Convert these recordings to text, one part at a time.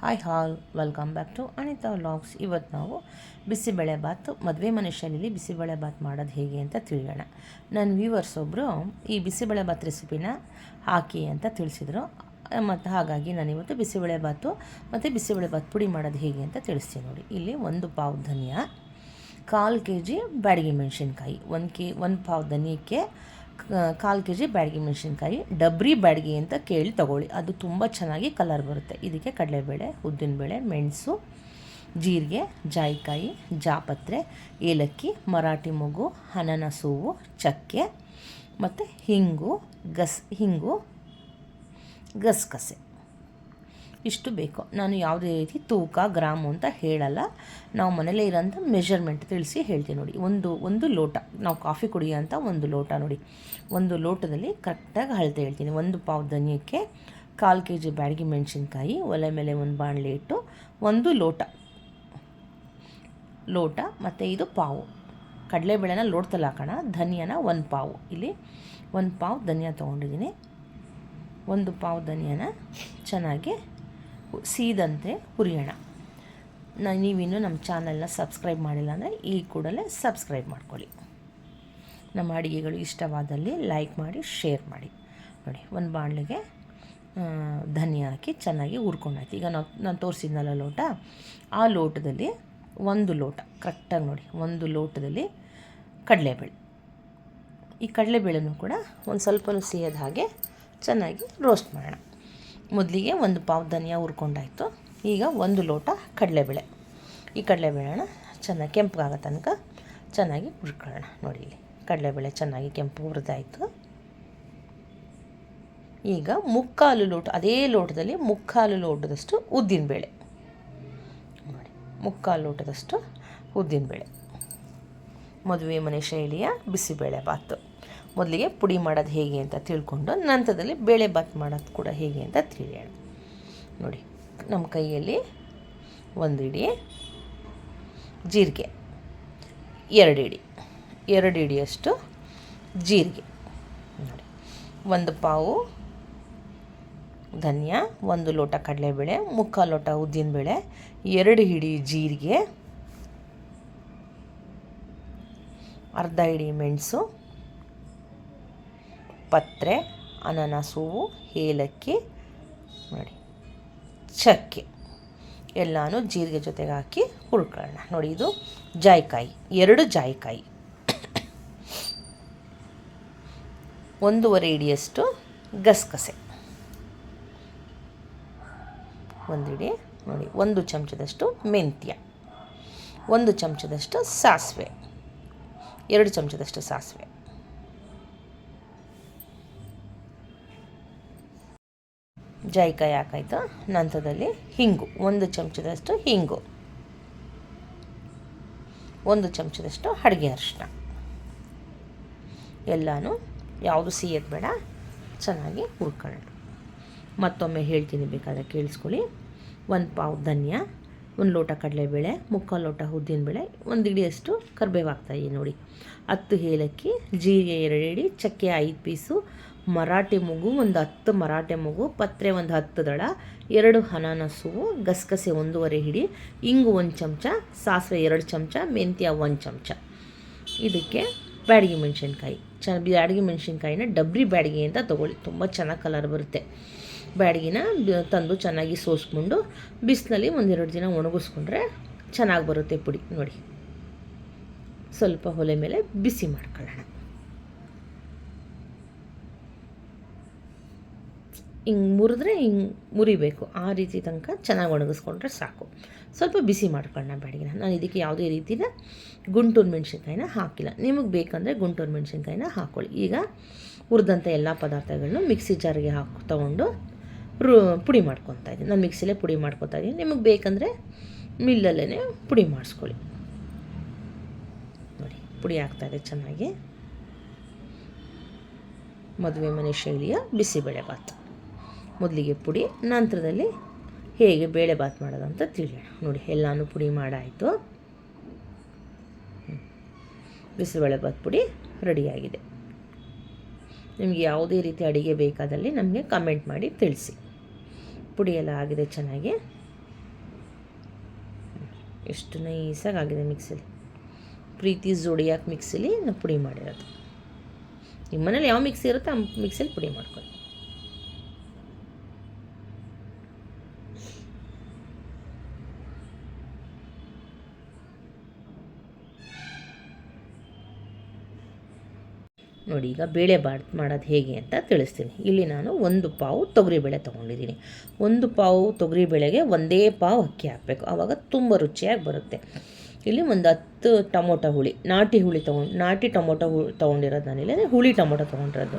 Hi all welcome back to Anita vlogs ಇವತ್ತು ನಾವು ಬಿಸಿಬೇಳೆ ಬಾತ್, ಮದುವೆ ಮನೆ ಬಿಸಿಬೇಳೆ ಬಾತ್ ಮಾಡೋದು ಹೇಗೆ ಅಂತ ತಿಳಿಯೋಣ. ನನ್ನ ವ್ಯೂವರ್ಸ್ ಒಬ್ಬರು ಈ ಬಿಸಿಬೇಳೆ ಬಾತ್ ರೆಸಿಪಿನ ಹಾಕಿ ಅಂತ ತಿಳಿಸಿದರು. ಮತ್ತು ಹಾಗಾಗಿ ನಾನಿವತ್ತು ಬಿಸಿಬೇಳೆ ಬಾತು ಮತ್ತು ಬಿಸಿಬೇಳೆ ಬಾತ್ ಪುಡಿ ಮಾಡೋದು ಹೇಗೆ ಅಂತ ತಿಳಿಸ್ತೀನಿ ನೋಡಿ. ಇಲ್ಲಿ ಒಂದು ಪಾವ್ ಧನಿಯಾ, ಕಾಲು ಕೆ ಜಿ ಬ್ಯಾಡಗಿ ಮೆಣಸಿನ್ಕಾಯಿ, ಒಂದು ಕೆ, ಒಂದು ಪಾವ್ ಧನಿಯಕ್ಕೆ ಕಾಲು ಕೆ ಜಿ ಬ್ಯಾಡಗಿ ಮೆಣಸಿನ್ಕಾಯಿ, ಡಬ್ರಿ ಬ್ಯಾಡಗಿ ಅಂತ ಕೇಳಿ ತಗೊಳ್ಳಿ. ಅದು ತುಂಬ ಚೆನ್ನಾಗಿ ಕಲರ್ ಬರುತ್ತೆ. ಇದಕ್ಕೆ ಕಡಲೆಬೇಳೆ, ಉದ್ದಿನಬೇಳೆ, ಮೆಣಸು, ಜೀರಿಗೆ, ಜಾಯಿಕಾಯಿ, ಜಾಪತ್ರೆ, ಏಲಕ್ಕಿ, ಮರಾಠಿ ಮೊಗು ಅನನಸು ಚಕ್ಕೆ ಮತ್ತು ಹಿಂಗು, ಗಸ್, ಹಿಂಗು ಗಸಗಸೆ ಇಷ್ಟು ಬೇಕು. ನಾನು ಯಾವುದೇ ರೀತಿ ತೂಕ, ಗ್ರಾಮು ಅಂತ ಹೇಳಲ್ಲ. ನಾವು ಮನೇಲೇ ಇರೋಂಥ ಮೆಷರ್ಮೆಂಟ್ ತಿಳಿಸಿ ಹೇಳ್ತೀನಿ ನೋಡಿ. ಒಂದು ಒಂದು ಲೋಟ. ನಾವು ಕಾಫಿ ಕುಡಿಯೋಂಥ ಒಂದು ಲೋಟ ನೋಡಿ. ಒಂದು ಲೋಟದಲ್ಲಿ ಕರೆಕ್ಟಾಗಿ ಅಳತೆ ಹೇಳ್ತೀನಿ. ಒಂದು ಪಾವು ಧನಿಯಕ್ಕೆ ಕಾಲು ಕೆ ಜಿ ಬ್ಯಾಡಗಿ ಮೆಣಸಿನ್ಕಾಯಿ, ಒಲೆ ಮೇಲೆ ಒಂದು ಬಾಣಲೆ ಇಟ್ಟು ಒಂದು ಲೋಟ. ಲೋಟ ಮತ್ತು ಇದು ಪಾವು. ಕಡಲೆಬೇಳೆನ ಲೋಟದಲ್ಲಿ ಹಾಕೋಣ. ಧನಿಯಾನ ಒಂದು ಪಾವು. ಇಲ್ಲಿ ಒಂದು ಪಾವು ಧನಿಯಾ ತೊಗೊಂಡಿದ್ದೀನಿ. ಒಂದು ಪಾವು ಧನಿಯಾನ ಚೆನ್ನಾಗಿ ಸೀದಂತೆ ಹುರಿಯೋಣ. ನಾನು ನೀವಿನ್ನೂ ನಮ್ಮ ಚಾನಲ್ನ ಸಬ್ಸ್ಕ್ರೈಬ್ ಮಾಡಿಲ್ಲ ಅಂದರೆ ಈ ಕೂಡಲೇ ಸಬ್ಸ್ಕ್ರೈಬ್ ಮಾಡ್ಕೊಳ್ಳಿ. ನಮ್ಮ ಅಡುಗೆಗಳು ಇಷ್ಟವಾದಲ್ಲಿ ಲೈಕ್ ಮಾಡಿ, ಶೇರ್ ಮಾಡಿ. ನೋಡಿ, ಒಂದು ಬಾಣಲೆಗೆ ಧನಿಯಾ ಹಾಕಿ ಚೆನ್ನಾಗಿ ಹುರ್ಕೊಂಡಾಯ್ತು. ಈಗ ನಾವು, ನಾನು ತೋರಿಸಿದ್ನಲ್ಲ ಲೋಟ, ಆ ಲೋಟದಲ್ಲಿ ಒಂದು ಲೋಟ ಕರೆಕ್ಟಾಗಿ ನೋಡಿ, ಒಂದು ಲೋಟದಲ್ಲಿ ಕಡಲೆಬೇಳೆ. ಈ ಕಡಲೆಬೇಳೆನೂ ಕೂಡ ಒಂದು ಸ್ವಲ್ಪ ಸಿಯದ ಹಾಗೆ ಚೆನ್ನಾಗಿ ರೋಸ್ಟ್ ಮಾಡೋಣ. ಮೊದಲಿಗೆ ಒಂದು ಪಾವು ಧನಿಯಾ ಹುರ್ಕೊಂಡಾಯಿತು. ಈಗ ಒಂದು ಲೋಟ ಕಡಲೆಬೇಳೆ. ಈ ಕಡಲೆಬೇಳೆನ ಚೆನ್ನಾಗಿ ಕೆಂಪಗಾಗೋ ತನಕ ಚೆನ್ನಾಗಿ ಹುರ್ಕೊಳ್ಳೋಣ. ನೋಡಿ ಇಲ್ಲಿ ಕಡಲೆಬೇಳೆ ಚೆನ್ನಾಗಿ ಕೆಂಪು ಹುರಿದಾಯಿತು. ಈಗ ಮುಕ್ಕಾಲು ಲೋಟ, ಅದೇ ಲೋಟದಲ್ಲಿ ಮುಕ್ಕಾಲು ಲೋಟದಷ್ಟು ಉದ್ದಿನಬೇಳೆ ನೋಡಿ, ಮುಕ್ಕಾಲು ಲೋಟದಷ್ಟು ಉದ್ದಿನಬೇಳೆ ಮದುವೆ ಮನೆ ಶೈಲಿಯ ಬಿಸಿಬೇಳೆ ಬಾತು ಮೊದಲಿಗೆ ಪುಡಿ ಮಾಡೋದು ಹೇಗೆ ಅಂತ ತಿಳ್ಕೊಂಡು ನಂತರದಲ್ಲಿ ಬೇಳೆ ಬಾತ್ ಮಾಡೋದು ಕೂಡ ಹೇಗೆ ಅಂತ ತಿಳಿಯೋಣ. ನೋಡಿ, ನಮ್ಮ ಕೈಯಲ್ಲಿ ಒಂದು ಇಡಿ ಜೀರಿಗೆ, ಎರಡು ಇಡಿ, ಎರಡು ಇಡಿಯಷ್ಟು ಜೀರಿಗೆ. ನೋಡಿ, ಒಂದು ಪಾವು ಧನಿಯಾ, ಒಂದು ಲೋಟ ಕಡಲೆಬೇಳೆ, ಮುಕ್ಕಾಲು ಲೋಟ ಉದ್ದಿನಬೇಳೆ, ಎರಡು ಹಿಡಿ ಜೀರಿಗೆ, ಅರ್ಧ ಹಿಡಿ ಮೆಣಸು ಪತ್ರೆ, ಅನಾನಸ್, ಏಲಕ್ಕಿ, ನೋಡಿ, ಚಕ್ಕೆ. ಎಲ್ಲನೂ ಜೀರಿಗೆ ಜೊತೆಗೆ ಹಾಕಿ ಹುರ್ಕೊಳ್ಳೋಣ. ನೋಡಿ, ಇದು ಜಾಯ್ಕಾಯಿ, ಎರಡು ಜಾಯಿಕಾಯಿ. ಒಂದೂವರೆ ಇಡಿಯಷ್ಟು ಗಸಗಸೆ. ಒಂದಿಡಿ, ನೋಡಿ, ಒಂದು ಚಮಚದಷ್ಟು ಮೆಂತ್ಯ. ಒಂದು ಚಮಚದಷ್ಟು ಸಾಸಿವೆ. ಎರಡು ಚಮಚದಷ್ಟು ಸಾಸಿವೆ. ಜಾಯಿಕಾಯಿ ಹಾಕಾಯ್ತು ನಂತರದಲ್ಲಿ ಹಿಂಗು, ಒಂದು ಚಮಚದಷ್ಟು ಹಿಂಗು. ಒಂದು ಚಮಚದಷ್ಟು ಅಡುಗೆ ಅರಿಶಿನ ಎಲ್ಲನೂ ಯಾವುದು ಸಿಹಿಯೋದು ಬೇಡ, ಚೆನ್ನಾಗಿ ಹುರ್ಕೊಳ್ಳೋಣ. ಮತ್ತೊಮ್ಮೆ ಹೇಳ್ತೀನಿ ಬೇಕಾದರೆ ಕೇಳಿಸ್ಕೊಳ್ಳಿ. ಒಂದು ಪಾವು ಧನಿಯಾ, ಒಂದು ಲೋಟ ಕಡಲೆಬೇಳೆ, ಮುಕ್ಕಾಲು ಲೋಟ ಉದ್ದಿನಬೇಳೆ ಒಂದು ಇಡಿಯಷ್ಟು ಕರಿಬೇವು ನೋಡಿ. ಹತ್ತು ಏಲಕ್ಕಿ, ಜೀರಿಗೆ ಎರಡು ಇಡಿ, ಚಕ್ಕೆ ಐದು ಪೀಸು ಮರಾಠಿ ಮಗು, ಒಂದು ಹತ್ತು ಮರಾಠಿ ಮಗು, ಪತ್ರೆ ಒಂದು ಹತ್ತು ದಳ, ಎರಡು ಅನಾನಸು ಗಸಗಸೆ ಒಂದೂವರೆ ಹಿಡಿ, ಇಂಗು ಒಂದು ಚಮಚ, ಸಾಸಿವೆ ಎರಡು ಚಮಚ, ಮೆಂತ್ಯ ಒಂದು ಚಮಚ. ಇದಕ್ಕೆ ಬ್ಯಾಡಗಿ ಮೆಣಸಿನ್ಕಾಯಿ. ಚ, ಬ್ಯಾಡಗಿ ಮೆಣಸಿನ್ಕಾಯಿನ ಡಬ್ರಿ ಬ್ಯಾಡಗಿ ಅಂತ ತೊಗೊಳ್ಳಿ. ತುಂಬ ಚೆನ್ನಾಗಿ ಕಲರ್ ಬರುತ್ತೆ. ಬ್ಯಾಡಗಿನ ತಂದು ಚೆನ್ನಾಗಿ ಸೋಸ್ಕೊಂಡು, ಬಿಸಿಲಲ್ಲಿ ಒಂದೆರಡು ದಿನ ಒಣಗಿಸ್ಕೊಂಡ್ರೆ ಚೆನ್ನಾಗಿ ಬರುತ್ತೆ ಪುಡಿ. ನೋಡಿ. ಸ್ವಲ್ಪ ಒಲೆ ಮೇಲೆ ಬಿಸಿ ಮಾಡ್ಕೊಳ್ಳೋಣ. ಹಿಂಗೆ ಮುರಿದ್ರೆ ಹಿಂಗೆ ಮುರಿಬೇಕು. ಆ ರೀತಿ ತನಕ ಚೆನ್ನಾಗಿ ಒಣಗಿಸ್ಕೊಂಡ್ರೆ ಸಾಕು. ಸ್ವಲ್ಪ ಬಿಸಿ ಮಾಡ್ಕೊಳ್ಳೋಣ ಬ್ಯಾಡಗಿನ ನಾನು. ಇದಕ್ಕೆ ಯಾವುದೇ ರೀತಿಯ ಗುಂಟೂರು ಮೆಣಸಿನ್ಕಾಯಿನ ಹಾಕಿಲ್ಲ. ನಿಮಗೆ ಬೇಕಂದರೆ ಗುಂಟೂರು ಮೆಣಸಿನ್ಕಾಯಿನ ಹಾಕ್ಕೊಳ್ಳಿ ಈಗ ಹುರಿದಂಥ ಎಲ್ಲ ಪದಾರ್ಥಗಳನ್ನು ಮಿಕ್ಸಿ ಜಾರಿಗೆ ಹಾಕಿ ತೊಗೊಂಡು ರು ಪುಡಿ ಮಾಡ್ಕೊತಾ ಇದ್ದೀನಿ. ನಾನು ಮಿಕ್ಸಿಲೇ ಪುಡಿ ಮಾಡ್ಕೊತಾ ಇದ್ದೀನಿ. ನಿಮಗೆ ಬೇಕಂದರೆ ಮಿಲ್ಲಲ್ಲೇ ಪುಡಿ ಮಾಡಿಸ್ಕೊಳ್ಳಿ. ನೋಡಿ, ಪುಡಿ ಆಗ್ತಾಯಿದೆ ಚೆನ್ನಾಗಿ. ಮದುವೆ ಮನೆ ಶೈಲಿಯ ಬಿಸಿಬೇಳೆ ಭಾತ್ ಮೊದಲಿಗೆ ಪುಡಿ, ನಂತರದಲ್ಲಿ ಹೇಗೆ ಬೇಳೆ ಬಾತ್ ಮಾಡೋದು ಅಂತ ತಿಳಿಯೋಣ. ನೋಡಿ, ಎಲ್ಲನೂ ಪುಡಿ ಮಾಡಾಯಿತು. ಬಿಸಿಬೇಳೆ ಬಾತ್ ಪುಡಿ ರೆಡಿಯಾಗಿದೆ ನಿಮಗೆ ಯಾವುದೇ ರೀತಿ ಅಡುಗೆ ಬೇಕಾದಲ್ಲಿ ನಮಗೆ ಕಮೆಂಟ್ ಮಾಡಿ ತಿಳಿಸಿ. ಪುಡಿ ಆಗಿದೆ ಚೆನ್ನಾಗಿ. ಎಷ್ಟು ನೈಸಾಗಿ ಆಗಿದೆ ಮಿಕ್ಸಿಲಿ ಪ್ರೀತಿ ಜೋಡಿಯಾಕೆ ಮಿಕ್ಸಿಲಿ ನಾವು ಪುಡಿ ಮಾಡಿರೋದು. ನಿಮ್ಮ ಮನೇಲಿ ಯಾವ ಮಿಕ್ಸಿ ಇರುತ್ತೆ ಆ ಮಿಕ್ಸಿಲಿ ಪುಡಿ ಮಾಡ್ಕೊಳ್ಳಿ. ನೋಡಿ, ಈಗ ಬೇಳೆ ಬಾಡ್ ಮಾಡೋದು ಹೇಗೆ ಅಂತ ತಿಳಿಸ್ತೀನಿ. ಇಲ್ಲಿ ನಾನು ಒಂದು ಪಾವು ತೊಗರಿಬೇಳೆ ತೊಗೊಂಡಿದ್ದೀನಿ. ಒಂದು ಪಾವು ತೊಗರಿಬೇಳೆಗೆ ಒಂದೇ ಪಾವು ಅಕ್ಕಿ ಹಾಕಬೇಕು. ಆವಾಗ ತುಂಬ ರುಚಿಯಾಗಿ ಬರುತ್ತೆ. ಇಲ್ಲಿ ಒಂದು ಹತ್ತು ಟೊಮೊಟೊ ಹುಳಿ, ನಾಟಿ ಹುಳಿ ತೊಗೊಂಡು, ನಾಟಿ ಟೊಮೊಟೊ ಹು, ತೊಗೊಂಡಿರೋದು ಅಂದರೆ ಹುಳಿ ಟೊಮೊಟೊ ತೊಗೊಂಡಿರೋದು.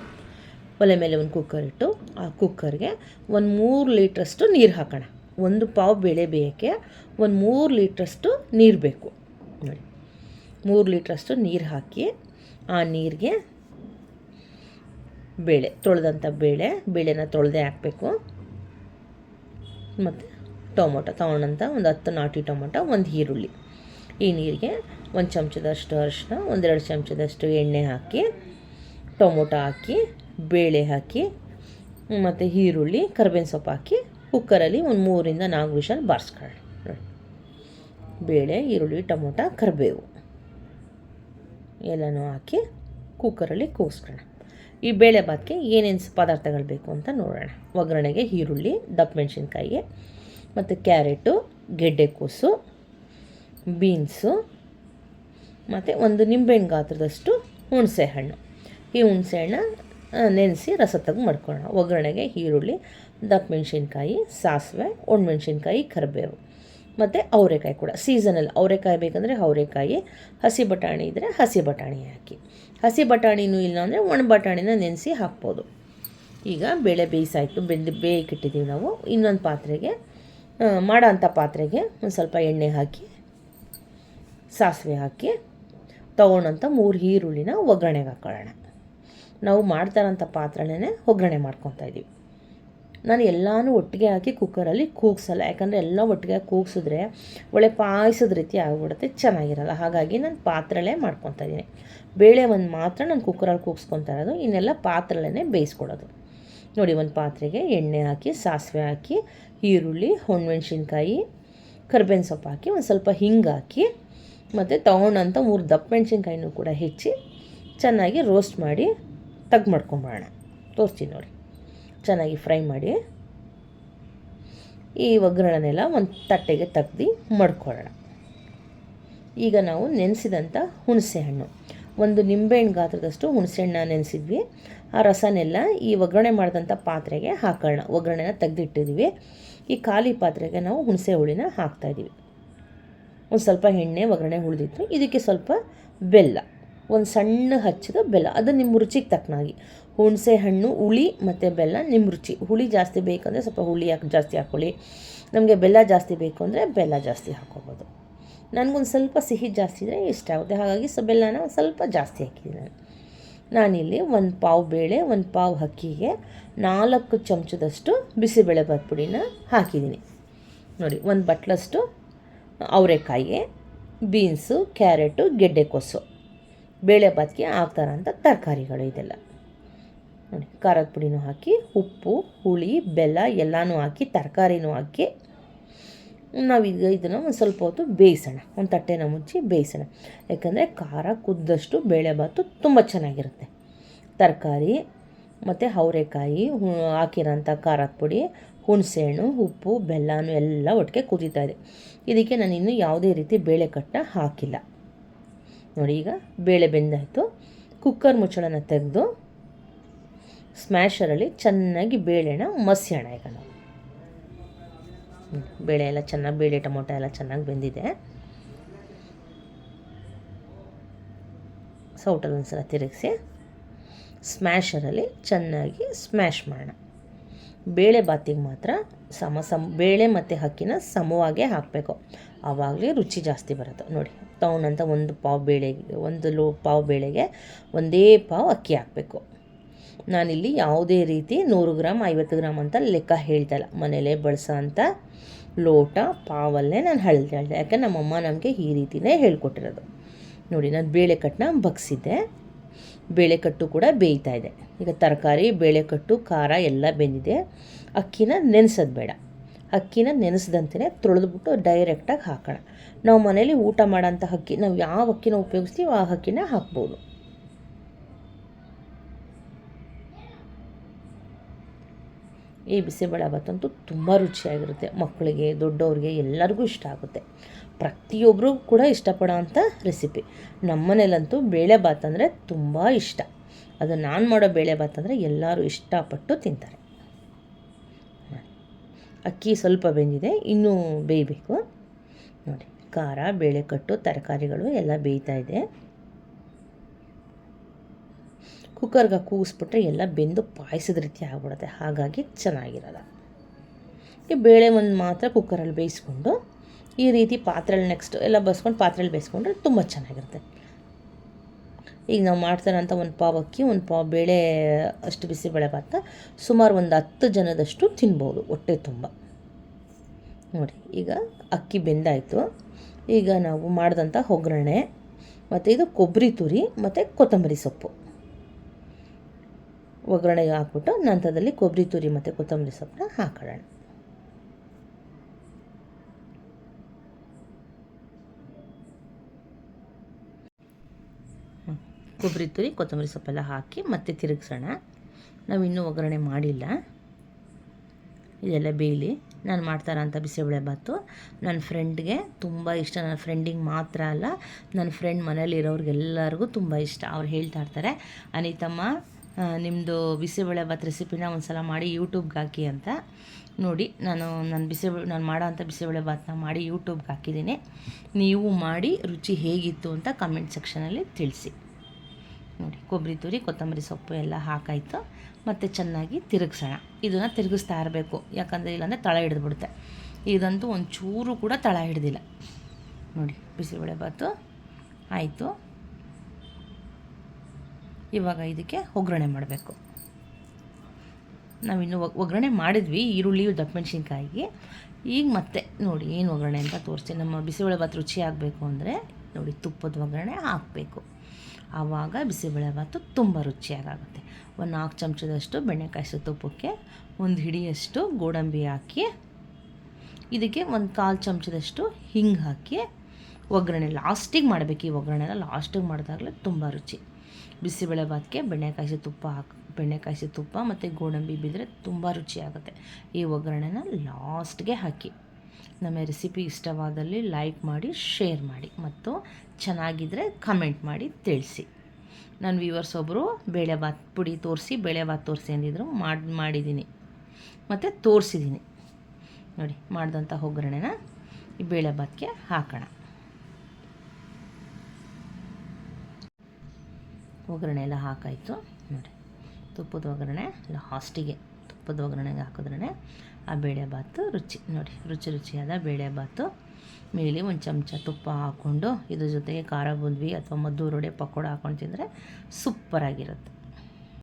ಒಲೆ ಮೇಲೆ ಒಂದು ಕುಕ್ಕರ್ ಇಟ್ಟು ಆ ಕುಕ್ಕರ್ಗೆ ಒಂದು ಮೂರು ಲೀಟ್ರಷ್ಟು ನೀರು ಹಾಕೋಣ. ಒಂದು ಪಾವು ಬೇಳೆ ಬೇಯೋಕ್ಕೆ ಒಂದು ಮೂರು ಲೀಟ್ರಷ್ಟು ನೀರು ಬೇಕು. ನೋಡಿ, ಮೂರು ಲೀಟ್ರಷ್ಟು ನೀರು ಹಾಕಿ ಆ ನೀರಿಗೆ ಬೇಳೆ, ತೊಳೆದಂಥ ಬೇಳೆ, ಬೇಳೆನ ತೊಳೆದೇ ಹಾಕಬೇಕು. ಮತ್ತು ಟೊಮೊಟೊ, ತೊಗೊಂಡಂಥ ಒಂದು ಹತ್ತು ನಾಟಿ ಟೊಮೊಟೊ, ಒಂದು ಈರುಳ್ಳಿ. ಈ ನೀರಿಗೆ ಒಂದು ಚಮಚದಷ್ಟು ಅರಿಶಿನ ಒಂದೆರಡು ಚಮಚದಷ್ಟು ಎಣ್ಣೆ ಹಾಕಿ, ಟೊಮೊಟೊ ಹಾಕಿ, ಬೇಳೆ ಹಾಕಿ, ಮತ್ತು ಈರುಳ್ಳಿ, ಕರ್ಬೇವಿನ ಸೊಪ್ಪು ಹಾಕಿ, ಕುಕ್ಕರಲ್ಲಿ ಒಂದು ಮೂರಿಂದ ನಾಲ್ಕು ವಿಷಲ್ ಬಾರಿಸ್ಕೊಳ್ಳಿ ಬೇಳೆ, ಈರುಳ್ಳಿ, ಟೊಮೊಟೊ, ಕರಿಬೇವು ಎಲ್ಲನೂ ಹಾಕಿ ಕುಕ್ಕರಲ್ಲಿ ಕೂಗಿಸ್ಕೊಳ್ಳೋಣ ಈ ಬೇಳೆ ಭಾತ್ಗೆ ಏನೇನು ಪದಾರ್ಥಗಳು ಬೇಕು ಅಂತ ನೋಡೋಣ. ಒಗ್ಗರಣೆಗೆ ಈರುಳ್ಳಿ, ದಪ್ಪ ಮೆಣಸಿನ್ಕಾಯಿ, ಮತ್ತು ಕ್ಯಾರೆಟು ಗೆಡ್ಡೆಕೋಸು ಬೀನ್ಸು, ಮತ್ತು ಒಂದು ನಿಂಬೆಹಣ್ಣು ಗಾತ್ರದಷ್ಟು ಹುಣಸೆ ಹಣ್ಣು. ಈ ಹುಣಸೆ ಹಣ್ಣು ನೆನೆಸಿ ರಸ ತೆಗೆದು ಮಾಡ್ಕೊಳ್ಳೋಣ. ಒಗ್ಗರಣೆಗೆ ಈರುಳ್ಳಿ, ದಪ್ಪ ಮೆಣಸಿನ್ಕಾಯಿ, ಸಾಸಿವೆ ಒಣಮೆಣ್ಸಿನ್ಕಾಯಿ ಕರಿಬೇವು. ಮತ್ತು ಅವರೆಕಾಯಿ ಕೂಡ. ಸೀಸನಲ್ ಅವರೆಕಾಯಿ ಬೇಕಂದರೆ ಅವರೆಕಾಯಿ, ಹಸಿ ಬಟಾಣಿ ಇದ್ದರೆ ಹಸಿ ಬಟಾಣಿ ಹಾಕಿ. ಹಸಿ ಬಟಾಣಿನೂ ಇಲ್ಲ ಅಂದರೆ ಒಣ ಬಟಾಣಿನ ನೆನೆಸಿ ಹಾಕ್ಬೋದು. ಈಗ ಬೇಳೆ ಬೇಯಿಸಾಯಿತು, ಬೆಂದು ಬೇಯಕ್ಕಿಟ್ಟಿದ್ದೀವಿ ನಾವು. ಇನ್ನೊಂದು ಪಾತ್ರೆಗೆ ಮಾಡೋ ಅಂಥ ಪಾತ್ರೆಗೆ ಒಂದು ಸ್ವಲ್ಪ ಎಣ್ಣೆ ಹಾಕಿ, ಸಾಸಿವೆ ಹಾಕಿ ತೊಗೊಂಡಂಥ ಮೂರು ಈರುಳ್ಳಿನ ಒಗ್ಗರಣೆಗೆ ಹಾಕೊಳ್ಳೋಣ. ನಾವು ಮಾಡ್ತಾರಂಥ ಪಾತ್ರೆನೇ ಒಗ್ಗರಣೆ ಮಾಡ್ಕೊತಾ ಇದ್ದೀವಿ ನಾನು ಎಲ್ಲನೂ ಒಟ್ಟಿಗೆ ಹಾಕಿ ಕುಕ್ಕರಲ್ಲಿ ಕೂಗ್ಸಲ್ಲ. ಯಾಕಂದರೆ ಎಲ್ಲ ಒಟ್ಟಿಗೆ ಕೂಗ್ಸಿದ್ರೆ ಒಳ್ಳೆ ಪಾಯಸದ ರೀತಿ ಆಗಿಬಿಡುತ್ತೆ, ಚೆನ್ನಾಗಿರಲ್ಲ. ಹಾಗಾಗಿ ನಾನು ಪಾತ್ರೆಲೇ ಮಾಡ್ಕೊತಾ ಇದ್ದೀನಿ. ಬೇಳೆ ಒಂದು ಮಾತ್ರ ನಾನು ಕುಕ್ಕರಲ್ಲಿ ಕೂಗ್ಸ್ಕೊತಾ ಇರೋದು. ಇನ್ನೆಲ್ಲ ಪಾತ್ರೆಲೇ ಬೇಯಿಸ್ಕೊಡೋದು. ನೋಡಿ, ಒಂದು ಪಾತ್ರೆಗೆ ಎಣ್ಣೆ ಹಾಕಿ, ಸಾಸಿವೆ ಹಾಕಿ, ಈರುಳ್ಳಿ, ಹೊಣ್ಮೆಣ್ಸಿನ್ಕಾಯಿ, ಕರ್ಬೇವಿನ ಸೊಪ್ಪು ಹಾಕಿ, ಒಂದು ಸ್ವಲ್ಪ ಹಿಂಗೆ ಹಾಕಿ, ಮತ್ತು ತೊಗೊಂಡಂಥ ಮೂರು ದಪ್ಪ ಮೆಣಸಿನ್ಕಾಯಿನೂ ಕೂಡ ಹೆಚ್ಚಿ ಚೆನ್ನಾಗಿ ರೋಸ್ಟ್ ಮಾಡಿ ತಗ್ ಮಾಡ್ಕೊಂಬರೋಣ. ತೋರಿಸ್ತೀನಿ ನೋಡಿ. ಚೆನ್ನಾಗಿ ಫ್ರೈ ಮಾಡಿ ಈ ಒಗ್ಗರಣೆನೆಲ್ಲ ಒಂದು ತಟ್ಟೆಗೆ ತೆಗ್ದು ಮಡ್ಕೊಳ್ಳೋಣ. ಈಗ ನಾವು ನೆನೆಸಿದಂಥ ಹುಣಸೆಹಣ್ಣು ಒಂದು ನಿಂಬೆಹಣ್ಣು ಗಾತ್ರದಷ್ಟು ಹುಣಸೆಹಣ್ಣ ನೆನೆಸಿದ್ವಿ. ಆ ರಸನೆಲ್ಲ ಈ ಒಗ್ಗರಣೆ ಮಾಡಿದಂಥ ಪಾತ್ರೆಗೆ ಹಾಕೋಣ ಒಗ್ಗರಣೆನ ತೆಗೆದಿಟ್ಟಿದ್ವಿ ಈ ಖಾಲಿ ಪಾತ್ರೆಗೆ ನಾವು ಹುಣಸೆ ಹುಳಿನ ಹಾಕ್ತಾಯಿದ್ದೀವಿ. ಒಂದು ಸ್ವಲ್ಪ ಎಣ್ಣೆ ಒಗ್ಗರಣೆ ಉಳಿದಿತ್ತು ಇದಕ್ಕೆ ಸ್ವಲ್ಪ ಬೆಲ್ಲ. ಒಂದು ಸಣ್ಣ ಹಚ್ಚಿದ ಬೆಲ್ಲ. ಅದು ನಿಮ್ಮ ರುಚಿಗೆ ತಕ್ಕನಾಗಿ. ಹುಣಸೆ ಹಣ್ಣು, ಹುಳಿ ಮತ್ತು ಬೆಲ್ಲ ನಿಮ್ಮ ರುಚಿ ಹುಳಿ ಜಾಸ್ತಿ ಬೇಕಂದರೆ ಸ್ವಲ್ಪ ಹುಳಿ ಹಾಕಿ, ಜಾಸ್ತಿ ಹಾಕ್ಕೊಳ್ಳಿ ನಮಗೆ ಬೆಲ್ಲ ಜಾಸ್ತಿ ಬೇಕು ಅಂದರೆ ಬೆಲ್ಲ ಜಾಸ್ತಿ ಹಾಕ್ಕೋಬೋದು ನನಗೊಂದು ಸ್ವಲ್ಪ ಸಿಹಿ ಜಾಸ್ತಿ ಇದ್ದರೆ ಇಷ್ಟ ಆಗುತ್ತೆ. ಹಾಗಾಗಿ ಸೊ, ಬೆಲ್ಲನ ಒಂದು ಸ್ವಲ್ಪ ಜಾಸ್ತಿ ಹಾಕಿದ್ದೀನಿ ನಾನಿಲ್ಲಿ ಒಂದು ಪಾವು ಬೇಳೆ, ಒಂದು ಪಾವು ಅಕ್ಕಿಗೆ ನಾಲ್ಕು ಚಮಚದಷ್ಟು ಬಿಸಿಬೇಳೆ ಪುಡಿನ ಹಾಕಿದ್ದೀನಿ. ನೋಡಿ, ಒಂದು ಬಟ್ಲಷ್ಟು ಅವರೆಕಾಯಿ ಬೀನ್ಸು, ಕ್ಯಾರೆಟು ಗೆಡ್ಡೆಕೋಸು ಬೇಳೆ ಬಾತ್ಗೆ ಹಾಕ್ತಾರಂಥ ತರಕಾರಿಗಳು ಇದೆಲ್ಲ. ನೋಡಿ, ಖಾರದ ಪುಡಿನೂ ಹಾಕಿ, ಉಪ್ಪು, ಹುಳಿ, ಬೆಲ್ಲ ಎಲ್ಲನೂ ಹಾಕಿ, ತರಕಾರಿನೂ ಹಾಕಿ ನಾವೀಗ ಇದನ್ನು ಒಂದು ಸ್ವಲ್ಪ ಹೊತ್ತು ಬೇಯಿಸೋಣ. ಒಂದು ತಟ್ಟೆನ ಮುಚ್ಚಿ ಬೇಯಿಸೋಣ. ಯಾಕಂದರೆ ಖಾರ ಕುದ್ದಷ್ಟು ಬೇಳೆಭಾತು ತುಂಬ ಚೆನ್ನಾಗಿರುತ್ತೆ. ತರಕಾರಿ, ಮತ್ತು ಅವರೆಕಾಯಿ ಹಾಕಿರೋಂಥ ಖಾರದ ಪುಡಿ, ಹುಣಸೆಹಣ್ಣು, ಉಪ್ಪು, ಬೆಲ್ಲನೂ ಎಲ್ಲ ಒಟ್ಟಿಗೆ ಕುದೀತಾ ಇದೆ. ಇದಕ್ಕೆ ನಾನು ಇನ್ನೂ ಯಾವುದೇ ರೀತಿ ಬೇಳೆ ಕಟ್ಟ ಹಾಕಿಲ್ಲ. ನೋಡಿ ಈಗ ಬೇಳೆ ಬೆಂದಾಯಿತು. ಕುಕ್ಕರ್ ಮುಚ್ಚಳನ ತೆಗೆದು ಸ್ಮ್ಯಾಶರಲ್ಲಿ ಚೆನ್ನಾಗಿ ಬೇಳೆನ ಮಸಿಯೋಣ ಈಗ ನಾವು. ಬೇಳೆ ಎಲ್ಲ ಚೆನ್ನಾಗಿ, ಬೇಳೆ ಟೊಮೊಟೊ ಎಲ್ಲ ಚೆನ್ನಾಗಿ ಬೆಂದಿದೆ. ಸೌಟಲ್ಲಿ ಒಂದು ಸಲ ತಿರುಗಿಸಿ ಸ್ಮ್ಯಾಷರಲ್ಲಿ ಚೆನ್ನಾಗಿ ಸ್ಮ್ಯಾಶ್ ಮಾಡೋಣ. ಬೇಳೆ ಬಾತಿಗೆ ಮಾತ್ರ ಸಮ ಸಮ, ಬೇಳೆ ಮತ್ತು ಹಕ್ಕಿನ ಸಮವಾಗೇ ಹಾಕಬೇಕು. ಆವಾಗಲೇ ರುಚಿ ಜಾಸ್ತಿ ಬರುತ್ತೆ. ನೋಡಿ, ತೌನಂತ ಒಂದು ಪಾವು ಬೇಳೆಗೆ, ಒಂದು ಲೋ, ಪಾವು ಬೇಳೆಗೆ ಒಂದೇ ಪಾವ್ ಅಕ್ಕಿ ಹಾಕಬೇಕು. ನಾನಿಲ್ಲಿ ಯಾವುದೇ ರೀತಿ ನೂರು ಗ್ರಾಮ್ ಐವತ್ತು ಗ್ರಾಮ್ ಅಂತ ಲೆಕ್ಕ ಹೇಳ್ತಾ ಇಲ್ಲ ಮನೇಲೇ ಬಳಸೋ ಅಂಥ ಲೋಟ ಪಾವಲ್ಲೇ ನಾನು ಹೇಳ್ದೆ ಯಾಕಂದ್ರೆ ನಮ್ಮಮ್ಮ ನಮಗೆ ಈ ರೀತಿನೇ ಹೇಳ್ಕೊಟ್ಟಿರೋದು. ನೋಡಿ, ನಾನು ಬೇಳೆಕಟ್ಟನ್ನ ಬಗ್ಸಿದ್ದೆ. ಬೇಳೆಕಟ್ಟು ಕೂಡ ಬೇಯ್ತಾ ಇದೆ ಈಗ ತರಕಾರಿ, ಬೇಳೆಕಟ್ಟು, ಖಾರ ಎಲ್ಲ ಬೆಂದಿದೆ. ಅಕ್ಕಿನ ನೆನೆಸೋದು ಬೇಡ. ಅಕ್ಕಿನ ನೆನೆಸ್ದಂತೆಯೇ ತೊಳೆದ್ಬಿಟ್ಟು ಡೈರೆಕ್ಟಾಗಿ ಹಾಕೋಣ. ನಾವು ಮನೇಲಿ ಊಟ ಮಾಡೋಂಥ ಅಕ್ಕಿ, ನಾವು ಯಾವ ಅಕ್ಕಿನ ಉಪಯೋಗಿಸ್ತೀವೋ ಆ ಅಕ್ಕಿನ ಹಾಕ್ಬೋದು. ಈ ಬಿಸಿಬೇಳೆಭಾತಂತೂ ತುಂಬ ರುಚಿಯಾಗಿರುತ್ತೆ. ಮಕ್ಕಳಿಗೆ, ದೊಡ್ಡವ್ರಿಗೆ ಎಲ್ಲರಿಗೂ ಇಷ್ಟ ಆಗುತ್ತೆ. ಪ್ರತಿಯೊಬ್ಬರು ಕೂಡ ಇಷ್ಟಪಡೋ ಅಂಥ ರೆಸಿಪಿ. ನಮ್ಮನೇಲಂತೂ ಬೇಳೆಭಾತ್ ಅಂದರೆ ತುಂಬ ಇಷ್ಟ. ಅದು ನಾನು ಮಾಡೋ ಬೇಳೆಭಾತ್ ಅಂದರೆ ಎಲ್ಲರೂ ಇಷ್ಟಪಟ್ಟು ತಿಂತಾರೆ. ಅಕ್ಕಿ ಸ್ವಲ್ಪ ಬೆಂದಿದೆ, ಇನ್ನೂ ಬೇಯಬೇಕು. ನೋಡಿ, ಖಾರ, ಬೇಳೆಕಟ್ಟು, ತರಕಾರಿಗಳು ಎಲ್ಲ ಬೇಯ್ತಾ ಇದೆ. ಕುಕ್ಕರ್ಗೆ ಕೂಗಿಸ್ಬಿಟ್ರೆ ಎಲ್ಲ ಬೆಂದು ಪಾಯಸದ ರೀತಿ ಆಗ್ಬಿಡುತ್ತೆ. ಹಾಗಾಗಿ ಚೆನ್ನಾಗಿರಲ್ಲ. ಈ ಬೇಳೆ ಒಂದು ಮಾತ್ರ ಕುಕ್ಕರಲ್ಲಿ ಬೇಯಿಸ್ಕೊಂಡು, ಈ ರೀತಿ ಪಾತ್ರೆಲಿ ನೆಕ್ಸ್ಟ್ ಎಲ್ಲ ಬಸ್ಕೊಂಡು ಪಾತ್ರೆಲಿ ಬೇಯಿಸ್ಕೊಂಡ್ರೆ ತುಂಬ ಚೆನ್ನಾಗಿರುತ್ತೆ. ಈಗ ನಾವು ಮಾಡ್ತಾರಂಥ ಒಂದು ಪಾವ್ ಅಕ್ಕಿ, ಒಂದು ಪಾವ್ ಬೇಳೆ, ಅಷ್ಟು ಬಿಸಿಬೇಳೆ ಭಾತ ಸುಮಾರು ಒಂದು ಹತ್ತು ಜನದಷ್ಟು ತಿನ್ಬೋದು, ಹೊಟ್ಟೆ ತುಂಬ. ನೋಡಿ, ಈಗ ಅಕ್ಕಿ ಬೆಂದಾಯಿತು. ಈಗ ನಾವು ಮಾಡಿದಂಥ ಒಗ್ಗರಣೆ, ಮತ್ತು ಇದು ಕೊಬ್ಬರಿ ತುರಿ, ಮತ್ತು ಕೊತ್ತಂಬರಿ ಸೊಪ್ಪು. ಒಗ್ಗರಣೆಗೆ ಹಾಕ್ಬಿಟ್ಟು ನಂತರದಲ್ಲಿ ಕೊಬ್ಬರಿ, ತುರಿ ಮತ್ತು ಕೊತ್ತಂಬರಿ ಸೊಪ್ಪನ್ನ ಹಾಕೊಳ್ಳೋಣ. ಕೊಬ್ಬರಿ, ತುರಿ, ಕೊತ್ತಂಬರಿ ಸೊಪ್ಪೆಲ್ಲ ಹಾಕಿ ಮತ್ತೆ ತಿರುಗಿಸೋಣ. ನಾವು ಇನ್ನೂ ಒಗ್ಗರಣೆ ಮಾಡಿಲ್ಲ. ಇದೆಲ್ಲ ಬೇಯಲಿ. ನಾನು ಮಾಡ್ತಾರಂಥ ಬಿಸಿಬೇಳೆಭಾತು ನನ್ನ ಫ್ರೆಂಡ್ಗೆ ತುಂಬ ಇಷ್ಟ. ನನ್ನ ಫ್ರೆಂಡಿಗೆ ಮಾತ್ರ ಅಲ್ಲ ನನ್ನ ಫ್ರೆಂಡ್ ಮನೇಲಿರೋರಿಗೆಲ್ಲರಿಗೂ ತುಂಬ ಇಷ್ಟ. ಅವ್ರು ಹೇಳ್ತಾ ಇರ್ತಾರೆ, ಅನಿತಮ್ಮ ನಿಮ್ಮದು ಬಿಸಿಬೇಳೆಭಾತ್ ರೆಸಿಪಿನ ಒಂದು ಸಲ ಮಾಡಿ ಯೂಟ್ಯೂಬ್ಗೆ ಹಾಕಿ ಅಂತ ನೋಡಿ, ನಾನು ನನ್ನ ಬಿಸಿ ನಾನು ಮಾಡೋ ಅಂಥ ಬಿಸಿಬೇಳೆಭಾತನ್ನ ಮಾಡಿ ಯೂಟ್ಯೂಬ್ಗೆ ಹಾಕಿದ್ದೀನಿ. ನೀವು ಮಾಡಿ ರುಚಿ ಹೇಗಿತ್ತು ಅಂತ ಕಮೆಂಟ್ ಸೆಕ್ಷನಲ್ಲಿ ತಿಳಿಸಿ. ನೋಡಿ, ಕೊಬ್ಬರಿ ತುರಿ, ಕೊತ್ತಂಬರಿ ಸೊಪ್ಪು ಎಲ್ಲ ಹಾಕಾಯಿತು. ಮತ್ತು ಚೆನ್ನಾಗಿ ತಿರುಗಿಸೋಣ. ಇದನ್ನು ತಿರುಗಿಸ್ತಾ ಇರಬೇಕು. ಯಾಕಂದರೆ ಇಲ್ಲಾಂದರೆ ತಳ ಹಿಡಿದ್ಬಿಡುತ್ತೆ. ಇದಂತೂ ಒಂಚೂರು ಕೂಡ ತಳ ಹಿಡ್ದಿಲ್ಲ. ನೋಡಿ ಬಿಸಿಬೇಳೆ ಭಾತು ಆಯಿತು. ಇವಾಗ ಇದಕ್ಕೆ ಒಗ್ಗರಣೆ ಮಾಡಬೇಕು. ನಾವಿನ್ನು ಒಗ್ಗರಣೆ ಮಾಡಿದ್ವಿ ಈರುಳ್ಳಿ ದಪ್ಪ ದಪ್ಪಮೆಣ್ಸಿನ್ಕಾಯಿಗೆ ಈಗ ಮತ್ತೆ ನೋಡಿ ಏನು ಒಗ್ಗರಣೆ ಅಂತ ತೋರಿಸ್ತೀನಿ. ನಮ್ಮ ಬಿಸಿಬೇಳೆಭಾತ್ ರುಚಿ ಆಗಬೇಕು ಅಂದರೆ ನೋಡಿ ತುಪ್ಪದ ಒಗ್ಗರಣೆ ಹಾಕಬೇಕು. ಆವಾಗ ಬಿಸಿಬೇಳೆಭಾತು ತುಂಬ ರುಚಿಯಾಗುತ್ತೆ ಒಂದು ನಾಲ್ಕು ಚಮಚದಷ್ಟು ಬೆಣ್ಣೆಕಾಯಿ ತುಪ್ಪಕ್ಕೆ ಒಂದು ಹಿಡಿಯಷ್ಟು ಗೋಡಂಬಿ ಹಾಕಿ, ಇದಕ್ಕೆ ಒಂದು ಕಾಲು ಚಮಚದಷ್ಟು ಹಿಂಗೆ ಹಾಕಿ ಒಗ್ಗರಣೆ ಲಾಸ್ಟಿಗೆ ಮಾಡಬೇಕು. ಈ ಒಗ್ಗರಣೆನ ಲಾಸ್ಟಿಗೆ ಮಾಡಿದಾಗಲೇ ತುಂಬ ರುಚಿ. ಬಿಸಿಬೇಳೆಭಾತ್ಗೆ ಬೆಣ್ಣೆಕಾಯಿಸಿ ತುಪ್ಪ ಹಾಕಿ, ಬೆಣ್ಣೆಕಾಯಿಸಿ ತುಪ್ಪ ಮತ್ತು ಗೋಡಂಬಿ ಬಿದ್ದರೆ ತುಂಬ ರುಚಿಯಾಗುತ್ತೆ. ಈ ಒಗ್ಗರಣೆನ ಲಾಸ್ಟ್ಗೆ ಹಾಕಿ. ನಮ್ಮ ರೆಸಿಪಿ ಇಷ್ಟವಾದಲ್ಲಿ ಲೈಕ್ ಮಾಡಿ, ಶೇರ್ ಮಾಡಿ ಮತ್ತು ಚೆನ್ನಾಗಿದ್ದರೆ ಕಮೆಂಟ್ ಮಾಡಿ ತಿಳಿಸಿ. ನನ್ನ ವ್ಯೂವರ್ಸ್ ಒಬ್ಬರು ಬೇಳೆಭಾತ್ ಪುಡಿ ತೋರಿಸಿ ಬೇಳೆಭಾತ್ ತೋರಿಸಿ ಅಂದಿದ್ರು, ಮಾಡಿ ಮಾಡಿದ್ದೀನಿ ಮತ್ತು ತೋರಿಸಿದ್ದೀನಿ ನೋಡಿ ಮಾಡಿದಂಥ ಒಗ್ಗರಣೆನ ಈ ಬೇಳೆಭಾತ್ಗೆ ಹಾಕೋಣ. ಒಗ್ಗರಣೆ ಎಲ್ಲ ಹಾಕಾಯಿತು. ನೋಡಿ, ತುಪ್ಪದ ಒಗ್ಗರಣೆ ಲಾಸ್ಟಿಗೆ ತುಪ್ಪದ ಒಗ್ಗರಣೆಗೆ ಹಾಕಿದ್ರೇ ಆ ಬೇಳೆ ಬೇಳೆಭಾತು ರುಚಿ. ನೋಡಿ, ರುಚಿ ರುಚಿಯಾದ ಬೇಳೆ ಬೇಳೆಭಾತು ಮೇಲೆ ಒಂದು ಚಮಚ ತುಪ್ಪ ಹಾಕ್ಕೊಂಡು ಇದ್ರ ಜೊತೆಗೆ ಖಾರ ಬುಂದ್ವಿ ಅಥವಾ ಮದ್ದೂರೊಡೆ ಪಕೋಡ ಹಾಕ್ಕೊಂಡು ತಿಂದರೆ ಸೂಪರಾಗಿರುತ್ತೆ